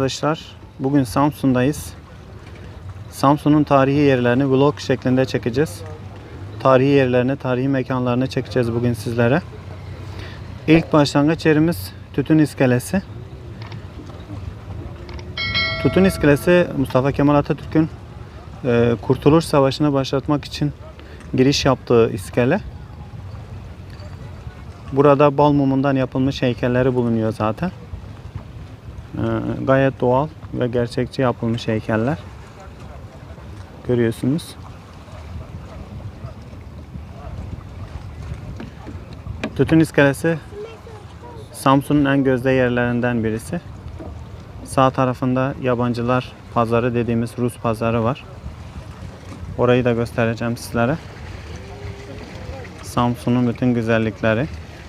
arkadaşlar. Bugün Samsun'dayız. Samsun'un tarihi yerlerini vlog şeklinde çekeceğiz. Tarihi yerlerini, tarihi mekanlarını çekeceğiz bugün sizlere. İlk başlangıç yerimiz Tütün İskelesi. Tütün İskelesi Mustafa Kemal Atatürk'ün e, Kurtuluş Savaşı'nı başlatmak için giriş yaptığı iskele. Burada bal mumundan yapılmış heykelleri bulunuyor zaten. Ee, gayet doğal ve gerçekçi yapılmış heykeller. Görüyorsunuz. Tütün iskelesi Samsun'un en gözde yerlerinden birisi. Sağ tarafında yabancılar pazarı dediğimiz Rus pazarı var. Orayı da göstereceğim sizlere. Samsun'un bütün güzellikleri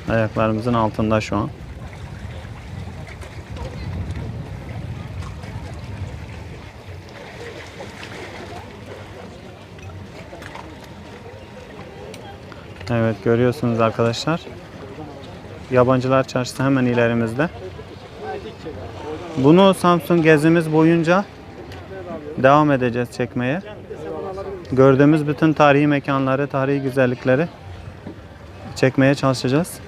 ayaklarımızın altında şu an. Evet görüyorsunuz arkadaşlar. Yabancılar Çarşısı hemen ilerimizde. Bunu Samsun gezimiz boyunca devam edeceğiz çekmeye. Gördüğümüz bütün tarihi mekanları, tarihi güzellikleri çekmeye çalışacağız.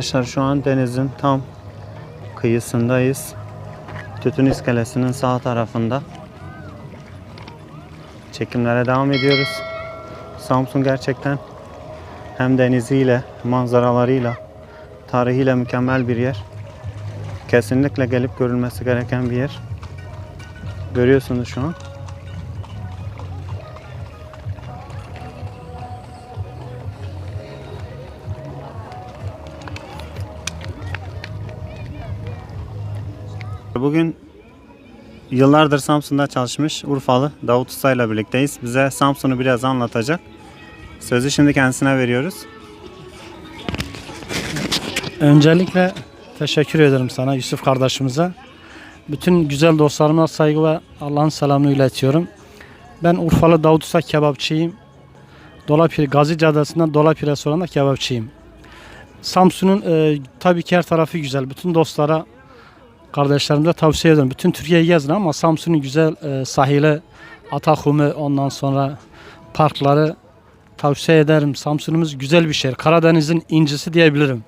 Arkadaşlar şu an denizin tam kıyısındayız. Tütün iskelesinin sağ tarafında. Çekimlere devam ediyoruz. Samsun gerçekten hem deniziyle, manzaralarıyla, tarihiyle mükemmel bir yer. Kesinlikle gelip görülmesi gereken bir yer. Görüyorsunuz şu an. Bugün yıllardır Samsun'da çalışmış Urfalı Davut Usta ile birlikteyiz. Bize Samsun'u biraz anlatacak. Sözü şimdi kendisine veriyoruz. Öncelikle teşekkür ederim sana Yusuf kardeşimize. Bütün güzel dostlarıma saygı ve Allah'ın selamını iletiyorum. Ben Urfalı Davut Usta kebapçıyım. Dolapire, Gazi Caddesi'nden Dolapire restoranında kebapçıyım. Samsun'un e, tabii ki her tarafı güzel. Bütün dostlara, kardeşlerimize tavsiye ederim. Bütün Türkiye'yi gezin ama Samsun'un güzel e, sahili, Atakum'u ondan sonra parkları tavsiye ederim. Samsun'umuz güzel bir şehir. Karadeniz'in incisi diyebilirim.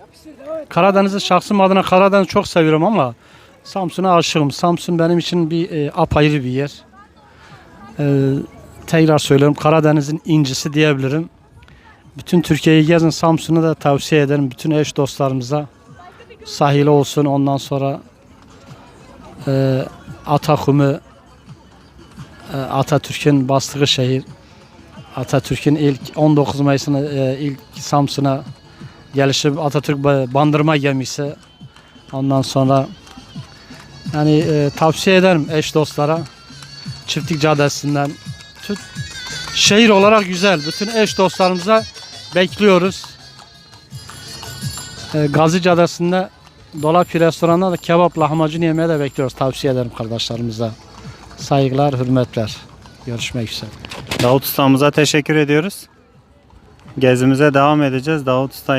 Karadeniz'i şahsım adına Karadeniz çok seviyorum ama Samsun'a aşığım. Samsun benim için bir e, apayrı bir yer. E, tekrar söylüyorum Karadeniz'in incisi diyebilirim. Bütün Türkiye'yi gezin Samsun'u da tavsiye ederim. Bütün eş dostlarımıza sahili olsun ondan sonra e, Atakum'u e, Atatürk'ün bastığı şehir Atatürk'ün ilk 19 Mayıs'ını e, ilk Samsun'a gelişi Atatürk ba- bandırma gemisi. Ondan sonra yani e, tavsiye ederim eş dostlara. Çiftlik Caddesi'nden. Tü- Şehir olarak güzel. Bütün eş dostlarımıza bekliyoruz. E, Gazi Caddesi'nde Dolap restoranında da kebap lahmacun yemeye de bekliyoruz. Tavsiye ederim kardeşlerimize. Saygılar, hürmetler. Görüşmek üzere. Davut Usta'mıza teşekkür ediyoruz. Gezimize devam edeceğiz Davut Usta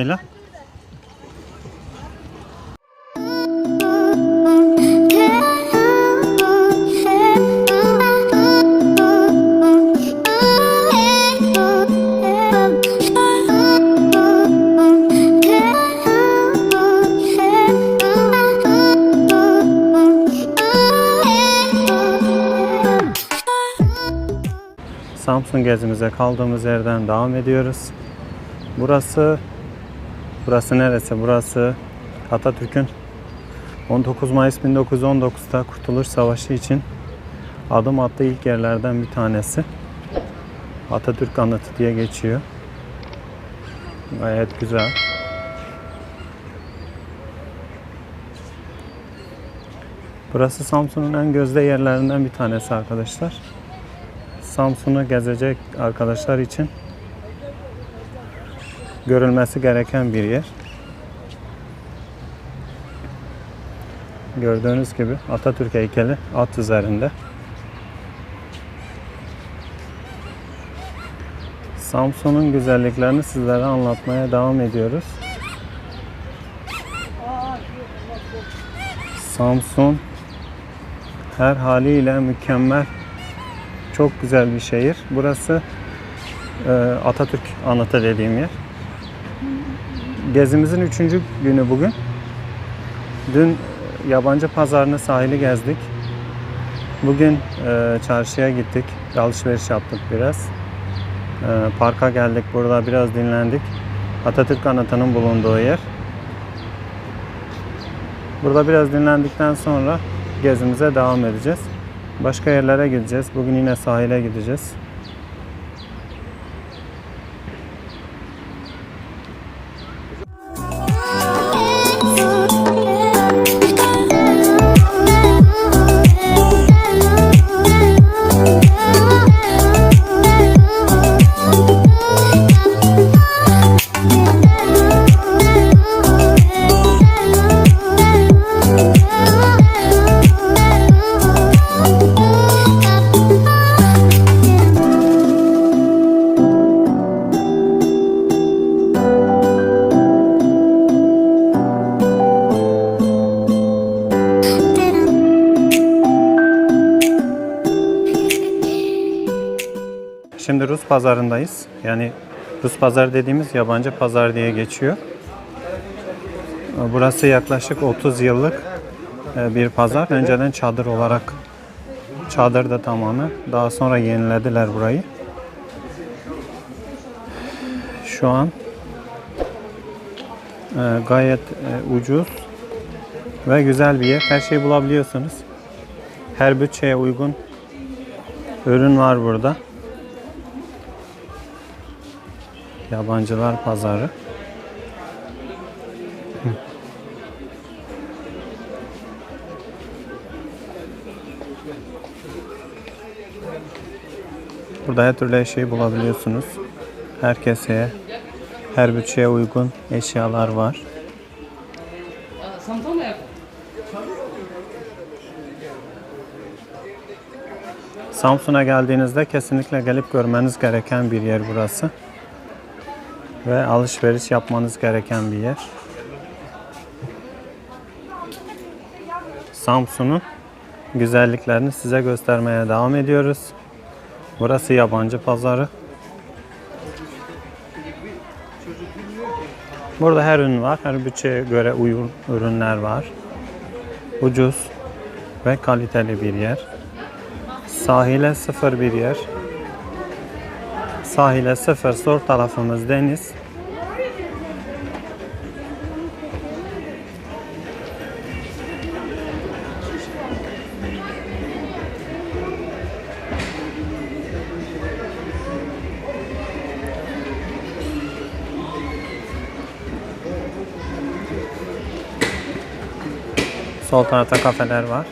Samsun gezimize kaldığımız yerden devam ediyoruz. Burası burası neresi? Burası Atatürk'ün 19 Mayıs 1919'da Kurtuluş Savaşı için adım attığı ilk yerlerden bir tanesi. Atatürk Anıtı diye geçiyor. Gayet güzel. Burası Samsun'un en gözde yerlerinden bir tanesi arkadaşlar. Samsun'u gezecek arkadaşlar için görülmesi gereken bir yer. Gördüğünüz gibi Atatürk heykeli at üzerinde. Samsun'un güzelliklerini sizlere anlatmaya devam ediyoruz. Samsun her haliyle mükemmel, çok güzel bir şehir. Burası e, Atatürk anıtı dediğim yer. Gezimizin üçüncü günü bugün. Dün yabancı pazarını sahili gezdik. Bugün e, çarşıya gittik. Alışveriş yaptık biraz. E, parka geldik. Burada biraz dinlendik. Atatürk anıtının bulunduğu yer. Burada biraz dinlendikten sonra gezimize devam edeceğiz. Başka yerlere gideceğiz. Bugün yine sahile gideceğiz. Pazarındayız. Yani Rus pazar dediğimiz yabancı pazar diye geçiyor. Burası yaklaşık 30 yıllık e, bir pazar. Önceden çadır olarak çadır da tamamı. Daha sonra yenilediler burayı. Şu an e, gayet e, ucuz ve güzel bir yer. Her şeyi bulabiliyorsunuz. Her bütçeye uygun ürün var burada. Yabancılar pazarı. Burada her türlü eşyayı bulabiliyorsunuz. Herkese, her bütçeye uygun eşyalar var. Samsun'a geldiğinizde kesinlikle gelip görmeniz gereken bir yer burası ve alışveriş yapmanız gereken bir yer. Samsun'un güzelliklerini size göstermeye devam ediyoruz. Burası yabancı pazarı. Burada her ürün var. Her bütçeye göre uygun ürünler var. Ucuz ve kaliteli bir yer. Sahile sıfır bir yer. Sahile sıfır, sol tarafımız deniz. Sol tarafta kafeler var.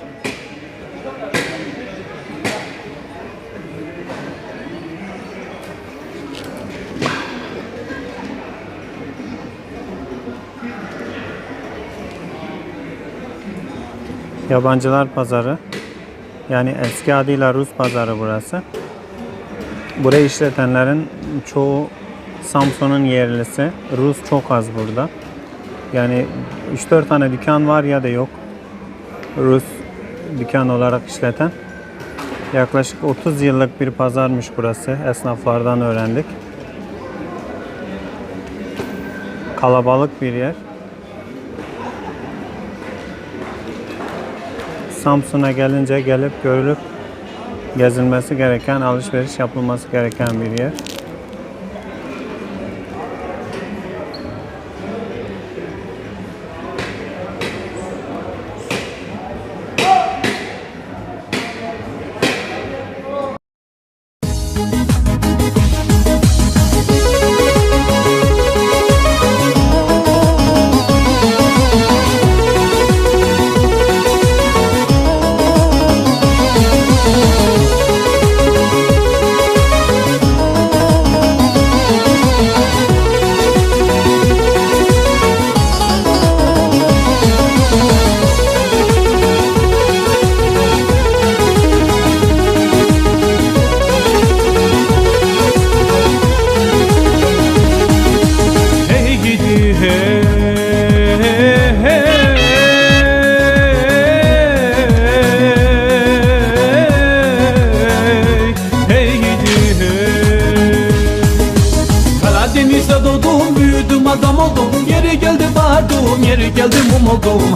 Yabancılar pazarı. Yani eski adıyla Rus pazarı burası. Burayı işletenlerin çoğu Samsun'un yerlisi. Rus çok az burada. Yani 3-4 tane dükkan var ya da yok. Rus dükkan olarak işleten. Yaklaşık 30 yıllık bir pazarmış burası. Esnaflardan öğrendik. Kalabalık bir yer. Samsun'a gelince gelip görülüp gezilmesi gereken, alışveriş yapılması gereken bir yer.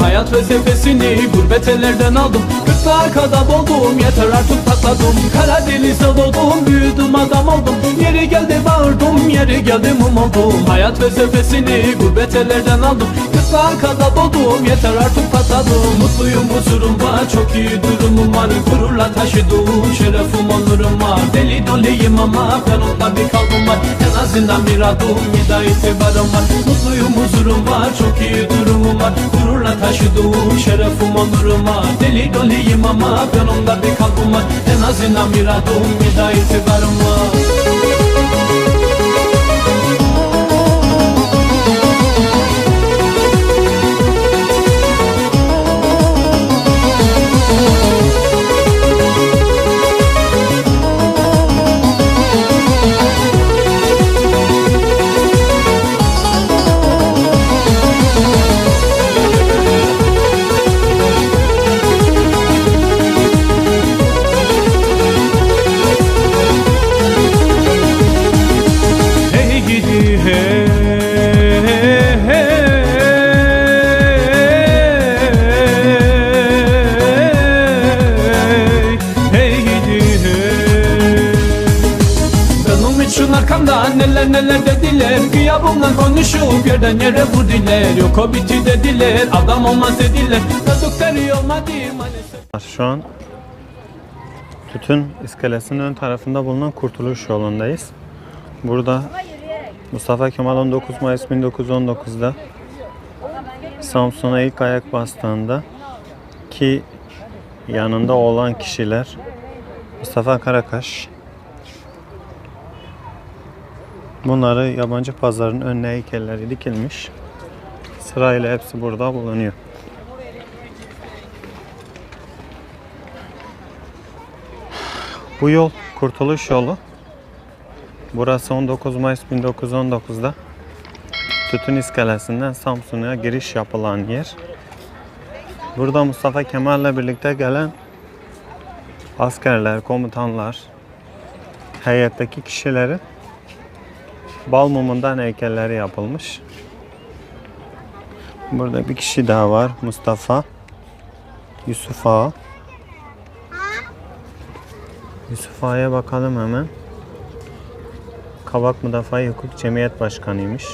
Hayat felsefesini gurbet ellerden aldım. Kırklığa kadar oldum Yeter artık patladım. Karadeniz'de doğdum Büyüdüm adam oldum. Yeri geldi bağırdım Yeri geldi mum oldum. Hayat felsefesini gurbet ellerden aldım. Kırklığa kadar oldum Yeter artık patladım. Mutluyum huzurum var Çok iyi durumum var. Gururla taşıdığım şerefim onurum var. Deli doluyum ama yanımda bir kalbim var. En azından bir adım bir daha itibarım var. Mutluyum huzurum var Çok iyi durumum var Gururla taşıdığım şerefim onurum var Deli doluyum ama yanımda bir kalbim var. En azından bir adım bir daha itibarım var bitti dediler Adam olmaz dediler Dedikleri olmadı maalesef Şu an Tütün iskelesinin ön tarafında bulunan Kurtuluş yolundayız. Burada Mustafa Kemal 19 Mayıs 1919'da Samsun'a ilk ayak bastığında ki yanında olan kişiler Mustafa Karakaş bunları yabancı pazarın önüne heykelleri dikilmiş. Sırayla hepsi burada bulunuyor. Bu yol Kurtuluş yolu. Burası 19 Mayıs 1919'da Tütün İskelesi'nden Samsun'a giriş yapılan yer. Burada Mustafa Kemal'le birlikte gelen askerler, komutanlar, heyetteki kişilerin bal mumundan heykelleri yapılmış. Burada bir kişi daha var. Mustafa Yusuf Ağa. Yusuf Ağa'ya bakalım hemen. Kavak Müdafaa Hukuk Cemiyet Başkanıymış.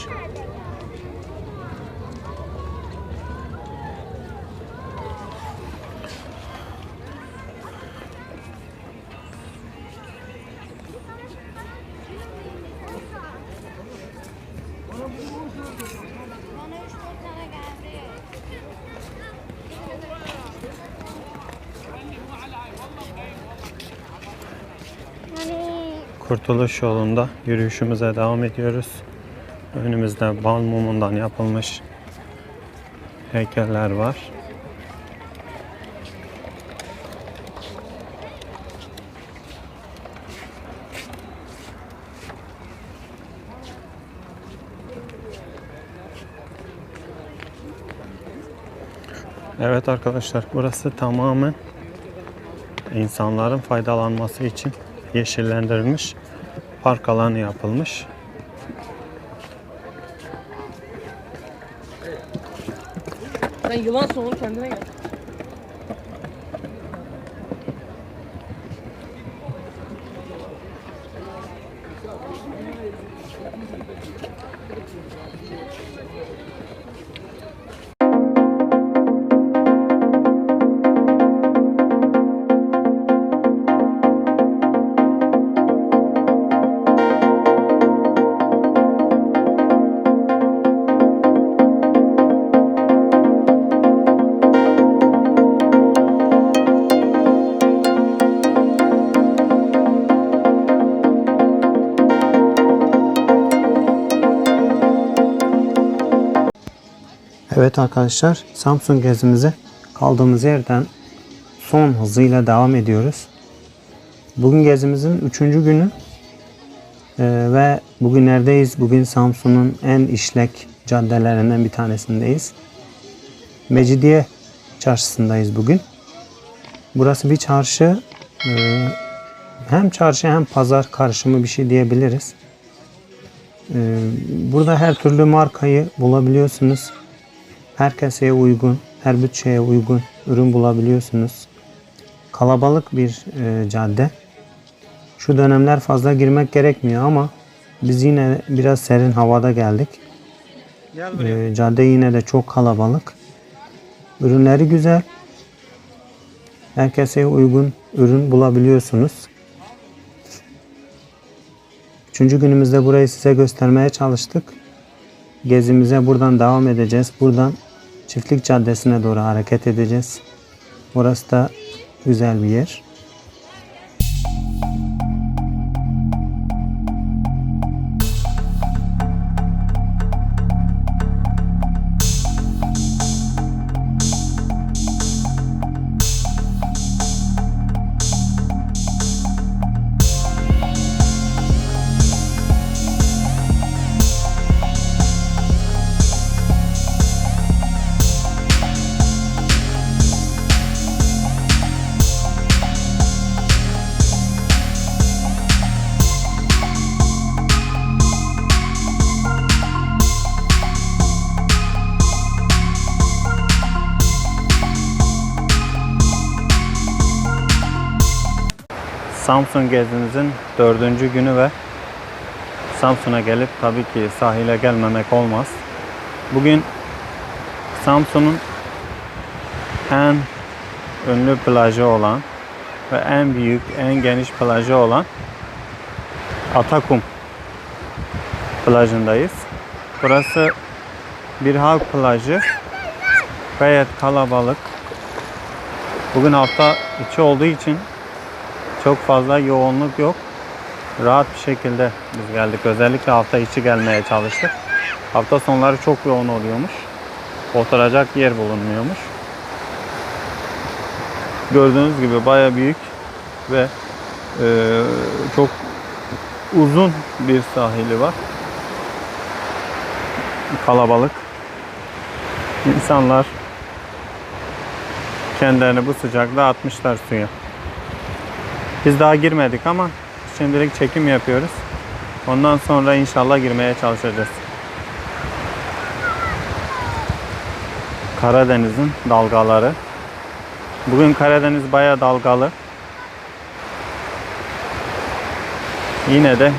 Kurtuluş yolunda yürüyüşümüze devam ediyoruz. Önümüzde bal mumundan yapılmış heykeller var. Evet arkadaşlar burası tamamen insanların faydalanması için yeşillendirilmiş park alanı yapılmış. Sen yılansın oğlum kendine gel. Evet arkadaşlar Samsung gezimize kaldığımız yerden son hızıyla devam ediyoruz. Bugün gezimizin üçüncü günü Ee, ve bugün neredeyiz? Bugün Samsun'un en işlek caddelerinden bir tanesindeyiz. Mecidiye çarşısındayız bugün. Burası bir çarşı. Ee, hem çarşı hem pazar karışımı bir şey diyebiliriz. Ee, burada her türlü markayı bulabiliyorsunuz. Her keseye uygun, her bütçeye uygun ürün bulabiliyorsunuz. Kalabalık bir e, cadde. Şu dönemler fazla girmek gerekmiyor ama biz yine biraz serin havada geldik. E, cadde yine de çok kalabalık. Ürünleri güzel. Herkese uygun ürün bulabiliyorsunuz. Üçüncü günümüzde burayı size göstermeye çalıştık. Gezimize buradan devam edeceğiz. Buradan Çiftlik Caddesi'ne doğru hareket edeceğiz. Burası da güzel bir yer. Samsun gezimizin dördüncü günü ve Samsun'a gelip tabii ki sahile gelmemek olmaz. Bugün Samsun'un en ünlü plajı olan ve en büyük, en geniş plajı olan Atakum plajındayız. Burası bir halk plajı. Gayet kalabalık. Bugün hafta içi olduğu için çok fazla yoğunluk yok. Rahat bir şekilde biz geldik. Özellikle hafta içi gelmeye çalıştık. Hafta sonları çok yoğun oluyormuş. Oturacak yer bulunmuyormuş. Gördüğünüz gibi baya büyük ve e, çok uzun bir sahili var. Kalabalık. İnsanlar kendilerini bu sıcakta atmışlar suya. Biz daha girmedik ama şimdilik çekim yapıyoruz. Ondan sonra inşallah girmeye çalışacağız. Karadeniz'in dalgaları. Bugün Karadeniz bayağı dalgalı. Yine de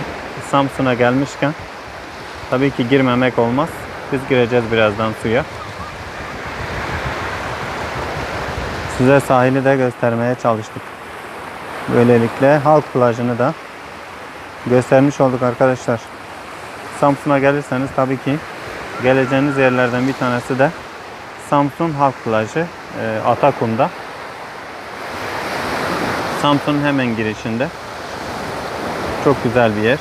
Samsun'a gelmişken tabii ki girmemek olmaz. Biz gireceğiz birazdan suya. Size sahili de göstermeye çalıştık. Böylelikle halk plajını da göstermiş olduk arkadaşlar. Samsun'a gelirseniz tabii ki geleceğiniz yerlerden bir tanesi de Samsun Halk Plajı e, Atakum'da. Samsun'un hemen girişinde. Çok güzel bir yer.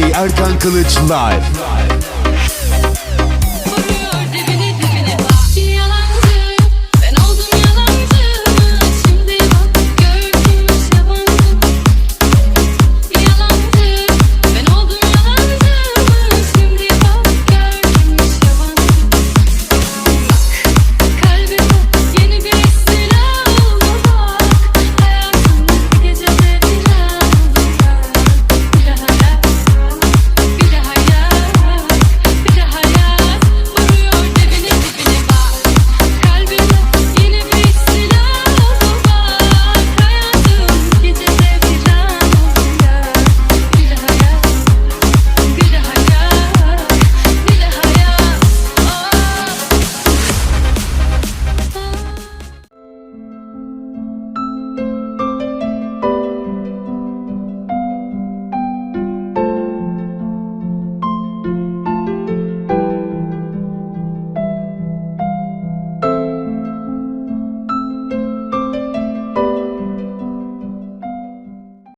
Erkan Kılıç Live.